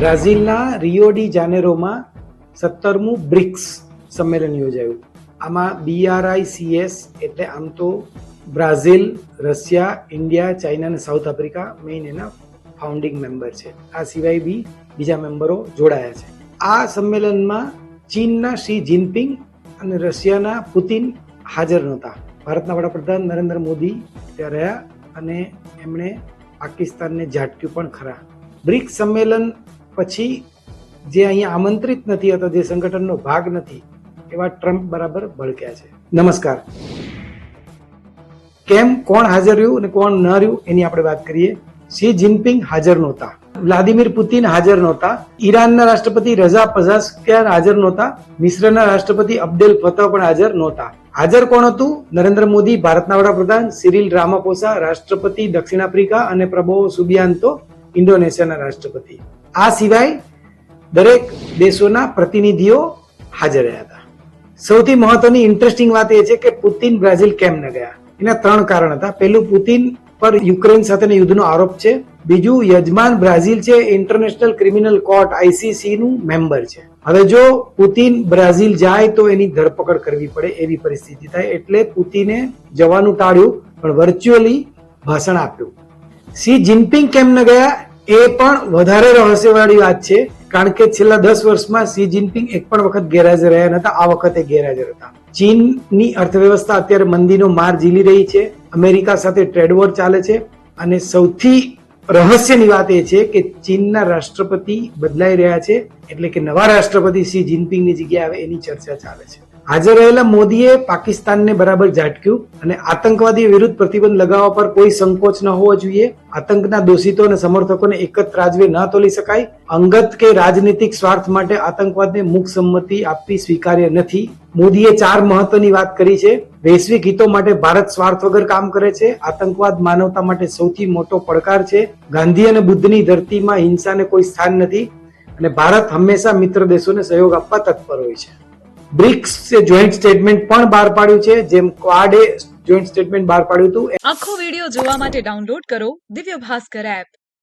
બ્રાઝિલના Rio de જાનેરોમાં સત્તરમું BRICS સંમેલન યોજાયું. આમાં B R I C S એટલે આમ તો બ્રાઝિલ, રશિયા, ઇન્ડિયા, ચાઇના અને સાઉથ આફ્રિકા મેઇન એના ફાઉન્ડિંગ મેમ્બર છે. આ સિવાય બી બીજા મેમ્બરો જોડાયા છે. આ સંમેલનમાં ચીનના શી જિનપિંગ અને રશિયાના પુતિન હાજર નહોતા. ભારતના વડાપ્રધાન નરેન્દ્ર મોદી ત્યાં રહ્યા અને એમણે પાકિસ્તાનને ઝાટક્યું પણ ખરા. બ્રિક્સ સંમેલન પછી જે અહીંયા આમંત્રિત નથી અથવા જે સંગઠનનો ભાગ નથી, એવા ટ્રમ્પ બરાબર ભડક્યા છે. નમસ્કાર. કેમ કોણ હાજર રહ્યું અને કોણ ન રહ્યું એની આપણે વાત કરીએ. શી જિનપિંગ હાજર નહોતા. વ્લાદિમીર પુતિન હાજર નહોતા. ઈરાનના રાષ્ટ્રપતિ રઝા પઝાસ્કિયાન હાજર નહોતા. મિશ્રના રાષ્ટ્રપતિ અબ્દેલ ફતહ પણ હાજર નહોતા. હાજર કોણ હતું? નરેન્દ્ર મોદી, ભારતના વડાપ્રધાન સિરિલ રામાપોસા, રાષ્ટ્રપતિ દક્ષિણ આફ્રિકા અને પ્રબોવો સુબિયાન્તો ઇન્ડોનેશિયાના રાષ્ટ્રપતિ. આ સિવાય દરેક દેશોના પ્રતિનિધિઓ હાજર રહ્યા હતા. સૌથી મહત્વની ઇન્ટરેસ્ટિંગ વાત એ છે કે પુતિન બ્રાઝિલ કેમ ન ગયા? એના ત્રણ કારણ હતા. પહેલું, પુતિન પર યુક્રેન સાથેના યુદ્ધનો આરોપ છે. બીજું, યજમાન બ્રાઝિલ છે ઇન્ટરનેશનલ ક્રિમિનલ કોર્ટ આઈસીસી નું મેમ્બર છે. હવે જો પુતિન બ્રાઝિલ જાય તો એની ધરપકડ કરવી પડે એવી પરિસ્થિતિ થાય એટલે પુતિને જવાનું ટાળ્યું, પણ વર્ચ્યુઅલી ભાષણ આપ્યું. સી જિનપિંગ કેમ ન ગયા? એ પણ વધારે રહસ્યવાળી વાત છે, કારણ કે છેલ્લા દસ વર્ષમાં સી જિનપિંગ એક પણ વખત ગેરહાજર રહ્યા નતા, આ વખતે ગેરહાજર હતા. ચીનની અર્થવ્યવસ્થા અત્યારે મંદીનો માર ઝીલી રહી છે, અમેરિકા સાથે ટ્રેડ વોર ચાલે છે, અને સૌથી રહસ્યની વાત એ છે કે ચીનના રાષ્ટ્રપતિ બદલાઈ રહ્યા છે, એટલે કે નવા રાષ્ટ્રપતિ સી જિનપિંગની જગ્યાએ આવે એની ચર્ચા ચાલે છે. હાજર રહેલા મોદીએ પાકિસ્તાનને બરાબર ઝાટક્યું અને આતંકવાદી વિરુદ્ધ પ્રતિબંધ લગાવવા પર કોઈ સંકોચ ન હોવો જોઈએ. આતંકના દોષિતો અને સમર્થકોને એકત્ર રાજવે ન તોલી શકાય. અંગત કે રાજનીતિક સ્વાર્થ માટે આતંકવાદને મુખ સંમતિ આપવી સ્વીકાર્ય નથી. મોદીએ ચાર મહત્વની વાત કરી છે. વૈશ્વિક હિતો માટે ભારત સ્વાર્થ વગર કામ કરે છે. આતંકવાદ માનવતા માટે સૌથી મોટો પડકાર છે. ગાંધી અને બુદ્ધની ધરતીમાં હિંસાને કોઈ સ્થાન નથી. અને ભારત હંમેશા મિત્ર દેશોને સહયોગ આપવા તત્પર હોય છે. બ્રિક્સ જોઈન્ટ સ્ટેટમેન્ટ પણ બહાર પાડ્યું છે, જેમ ક્વાડે જોઈન્ટ સ્ટેટમેન્ટ બહાર પાડ્યું હતું. આખો વીડિયો જોવા માટે ડાઉનલોડ કરો દિવ્ય ભાસ્કર એપ